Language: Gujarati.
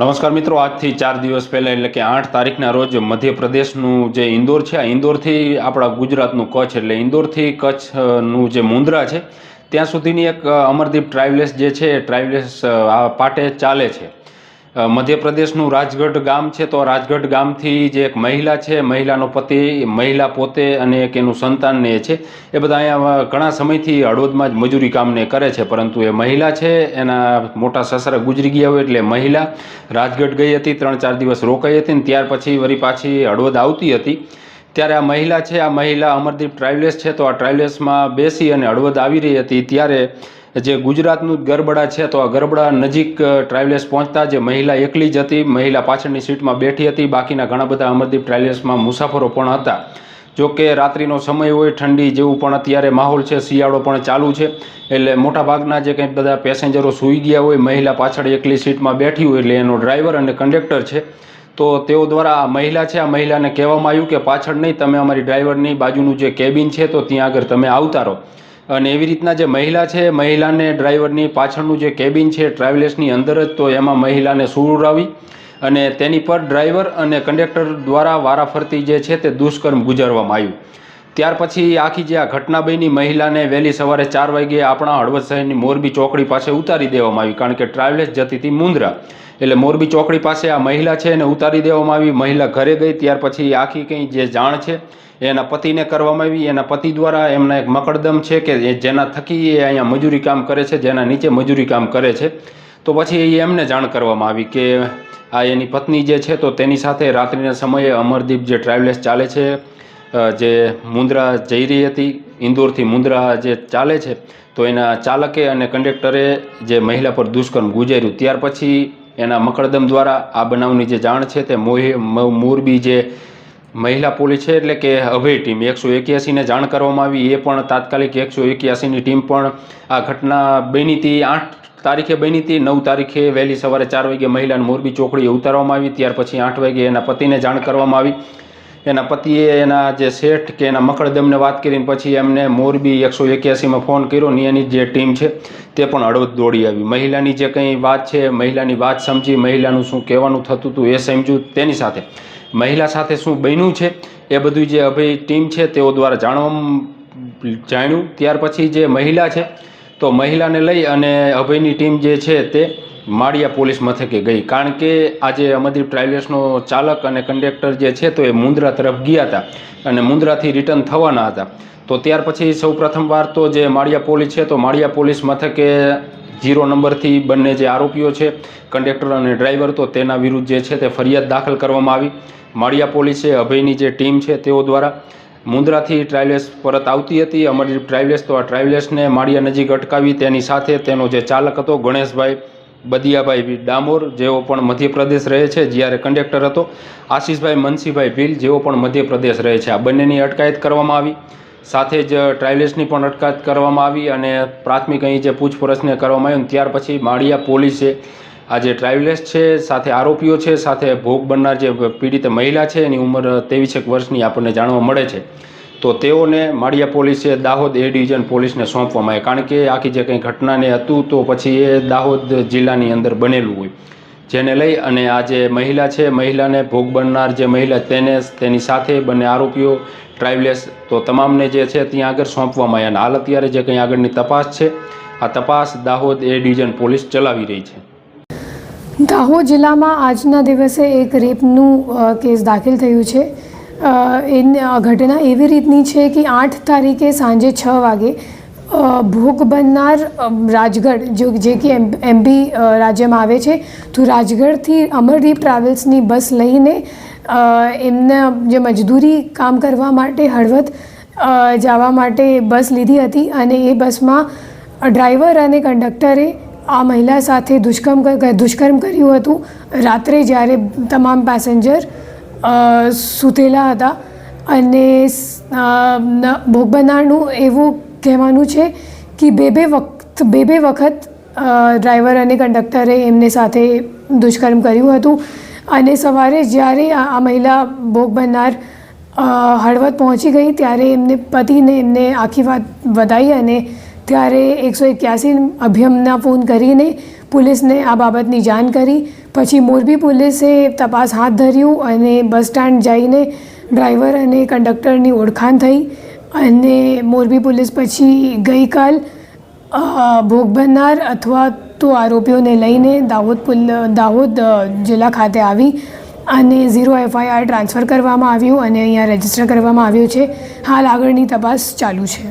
નમસ્કાર મિત્રો, આજથી ચાર દિવસ પહેલાં, એટલે કે આઠ તારીખના રોજ મધ્યપ્રદેશનું જે ઇન્દોર છે, આ ઇન્દોરથી આપણા ગુજરાતનું કચ્છ, એટલે ઇન્દોરથી કચ્છનું જે મુન્દ્રા છે, ત્યાં સુધીની એક અમરદીપ ટ્રાવેલ્સ જે છે, એ ટ્રાવેલ્સ આ પાટે ચાલે છે. મધ્યપ્રદેશનું રાજગઢ ગામ છે, તો રાજગઢ ગામથી જે એક મહિલા છે, મહિલાનો પતિ, મહિલા પોતે અને એક એનું સંતાનને છે. એ બધા અહીંયા ઘણા સમયથી હળવદમાં જ મજૂરી કામને કરે છે, પરંતુ એ મહિલા છે, એના મોટા સસરા ગુજરી ગયા હોય એટલે મહિલા રાજગઢ ગઈ હતી, ત્રણ ચાર દિવસ રોકાઈ હતી ને ત્યાર પછી વળી પાછી હળવદ આવતી હતી. ત્યારે આ મહિલા છે, આ મહિલા અમરદીપ ટ્રાવેલ્સ છે, તો આ ટ્રાવેલ્સમાં બેસી અને હળવદ આવી રહી હતી. ત્યારે જે ગુજરાતનું જ ગરબડા છે, તો આ ગરબડા નજીક ટ્રાવેલ્સ પહોંચતા જે મહિલા એકલી જ હતી, મહિલા પાછળની સીટમાં બેઠી હતી, બાકીના ઘણા બધા અમરદીપ ટ્રાવેલ્સમાં મુસાફરો પણ હતા. જો કે રાત્રિનો સમય હોય, ઠંડી જેવું પણ અત્યારે માહોલ છે, શિયાળો પણ ચાલુ છે, એટલે મોટાભાગના જે કંઈ બધા પેસેન્જરો સૂઈ ગયા હોય, મહિલા પાછળ એકલી સીટમાં બેઠી હોય, એટલે એનો ડ્રાઈવર અને કંડક્ટર છે. તો તેઓ દ્વારા આ મહિલા છે, આ મહિલાને કહેવામાં આવ્યું કે પાછળ નહીં, તમે અમારી ડ્રાઈવરની બાજુનું જે કેબિન છે, તો ત્યાં આગળ તમે આવતા રહો. અને એવી રીતના જે મહિલા છે, મહિલાને ડ્રાઈવરની પાછળનું જે કેબિન છે ટ્રાવેલ્સની અંદર જ તો એમાં મહિલાને સુવડાવી અને તેની પર ડ્રાઈવર અને કંડક્ટર દ્વારા વારાફરતી જે છે તે દુષ્કર્મ ગુજારવામાં આવ્યું. ત્યાર પછી આખી જે આ ઘટના બની મહિલાને વહેલી સવારે ચાર વાગ્યે આપણા હળવદ શહેરની મોરબી ચોકડી પાસે ઉતારી દેવામાં આવી, કારણ કે ટ્રાવેલ્સ જતી હતી મુન્દ્રા એટલે મોરબી ચોકડી પાસે આ મહિલા છે એને ઉતારી દેવામાં આવી. મહિલા ઘરે ગઈ, ત્યાર પછી આખી કંઈ જે જાણ છે એના પતિને કરવામાં આવી. એના પતિ દ્વારા એમના એક મકડદમ છે કે જેના થકી એ અહીંયા મજૂરી કામ કરે છે, જેના નીચે મજૂરી કામ કરે છે. તો પછી એમને જાણ કરવામાં આવી કે આ એની પત્ની જે છે તો તેની સાથે રાત્રિના સમયે અમરદીપ જે ટ્રાવેલ્સ ચાલે છે જે મુંદ્રા જઈ રહી હતી, ઇન્દોરથી મુંદ્રા જે ચાલે છે, તો એના ચાલકે અને કંડક્ટરે જે મહિલા પર દુષ્કર્મ ગુજાર્યું. ત્યાર પછી એના મકરદમ દ્વારા આ બનાવની જે જાણ છે તે મોરબી જે મહિલા પોલીસ છે એટલે કે અભય ટીમ, એકસો એક્યાસીને જાણ કરવામાં આવી. એ પણ તાત્કાલિક એકસો એક્યાસીની ટીમ પણ આ ઘટના બની હતી. આઠ તારીખે બની હતી. નવ તારીખે વહેલી સવારે ચાર વાગે મહિલાને મોરબી ચોકડીએ ઉતારવામાં આવી. ત્યાર પછી આઠ વાગે એના પતિને જાણ કરવામાં આવી. એના પતિએ એના જે શેઠ કે એના મકડદમને વાત કરીને પછી એમને મોરબી એકસો એક્યાસીમાં ફોન કર્યો. ને એની જે ટીમ છે તે પણ હળવદ દોડી આવી. મહિલાની જે કંઈ વાત છે, મહિલાની વાત સમજી, મહિલાનું શું કહેવાનું થતું હતું એ સમજ્યું તેની સાથે મહિલા સાથે શું બન્યું છે એ બધું જે અભય ટીમ છે તેઓ દ્વારા જાણવા જાણ્યું. ત્યાર પછી જે મહિલા છે, તો મહિલાને લઈ અને અભયની ટીમ જે છે તે માળિયા પોલીસ મથકે ગઈ. કારણ કે આજે અમરદીપ ટ્રાવેલ્સનો ચાલક અને કંડક્ટર જે છે તો એ મુન્દ્રા તરફ ગયા હતા અને મુન્દ્રાથી રિટર્ન થવાના હતા. તો ત્યાર પછી સૌ પ્રથમવાર તો જે માળિયા પોલીસ છે તો માળિયા પોલીસ મથકે જીરો નંબરથી બંને જે આરોપીઓ છે કંડક્ટર અને ડ્રાઈવર તો તેના વિરુદ્ધ જે છે તે ફરિયાદ દાખલ કરવામાં આવી. માળિયા પોલીસે અભયની જે ટીમ છે તેઓ દ્વારા મુન્દ્રાથી ટ્રાવેલ્સ પરત આવતી હતી. અમરદીપ ટ્રાવેલ્સ તો આ ટ્રાવેલ્સને માળિયા નજીક અટકાવી તેની સાથે તેનો જે ચાલક હતો ગણેશભાઈ બદિયાભાઈ ડામોર, જેઓ પણ મધ્યપ્રદેશ રહે છે, જ્યારે કંડક્ટર હતો. આશીષભાઈ, મનસીભાઈ ભીલ, જેઓ પણ મધ્યપ્રદેશ રહે છે. આ બંનેની અટકાયત કરવામાં આવી. સાથે જ ટ્રાવેલ્સની પણ અટકાયત કરવામાં આવી અને પ્રાથમિક અહીં જે પૂછપરછને કરવામાં આવી ત્યાર પછી માળિયા પોલીસે આ જે ટ્રાવેલ્સ છે, સાથે આરોપીઓ છે, સાથે ભોગ બનનાર જે પીડિત મહિલા છે, એની ઉંમર ત્રેવીસેક વર્ષની આપણને જાણવા મળે છે. તો તેઓને માળિયા પોલીસે દાહોદ એ ડિવિઝન પોલીસને સોંપવામાં આવે કારણ કે આખી જે કંઈ ઘટનાને હતું તો પછી એ દાહોદ જિલ્લાની અંદર બનેલું હોય. જેને લઈ અને આ જે મહિલા છે, મહિલાને ભોગ બનનાર જે મહિલા તેને, તેની સાથે બંને આરોપીઓ ટ્રાઇવલેસ, તો તમામને જે છે ત્યાં આગળ સોંપવામાં આવ્યા. અને હાલ અત્યારે જે કંઈ આગળની તપાસ છે, આ તપાસ દાહોદ એ ડિવિઝન પોલીસ ચલાવી રહી છે. દાહોદ જિલ્લામાં આજના દિવસે એક રેપનું કેસ દાખલ થયું છે. આ ઘટના એવી રીતની છે કે આઠ તારીખે સાંજે છ વાગે ભોગ બનનાર રાજગઢ, જો જે કે એમ, એમપી રાજ્યમાં આવે છે, તો રાજગઢથી અમરદીપ ટ્રાવેલ્સની બસ લઈને એમને જે મજદૂરી કામ કરવા માટે હળવદ જવા માટે બસ લીધી હતી અને એ બસમાં ડ્રાઈવર અને કંડક્ટરે આ મહિલા સાથે દુષ્કર્મ દુષ્કર્મ કર્યું હતું. રાત્રે જ્યારે તમામ પેસેન્જર સૂતેલા હતા અને ભોગ બનનારનું એવું કહેવાનું છે કે બે બે વખત, બે બે વખત ડ્રાઈવર અને કંડક્ટરે એમને સાથે દુષ્કર્મ કર્યું હતું અને સવારે જ્યારે આ મહિલા ભોગ બનનાર હળવદ પહોંચી ગઈ ત્યારે એમને પતિને એમને આખી વાત વધાઈ અને ત્યારે એકસો એક્યાસી અભિયમના ફોન કરીને પોલીસને આ બાબતની જાણ કરી. પછી મોરબી પોલીસે તપાસ હાથ ધર્યું અને બસ સ્ટેન્ડ જઈને ડ્રાઈવર અને કંડક્ટરની ઓળખાણ થઈ અને મોરબી પોલીસ પછી ગઈકાલ ભોગ બનનાર અથવા તો આરોપીઓને લઈને દાહોદ દાહોદ જિલ્લા ખાતે આવી અને ઝીરો એફઆઈઆર ટ્રાન્સફર કરવામાં આવ્યું અને અહીંયા રજિસ્ટર કરવામાં આવ્યું છે. હાલ આગળની તપાસ ચાલુ છે.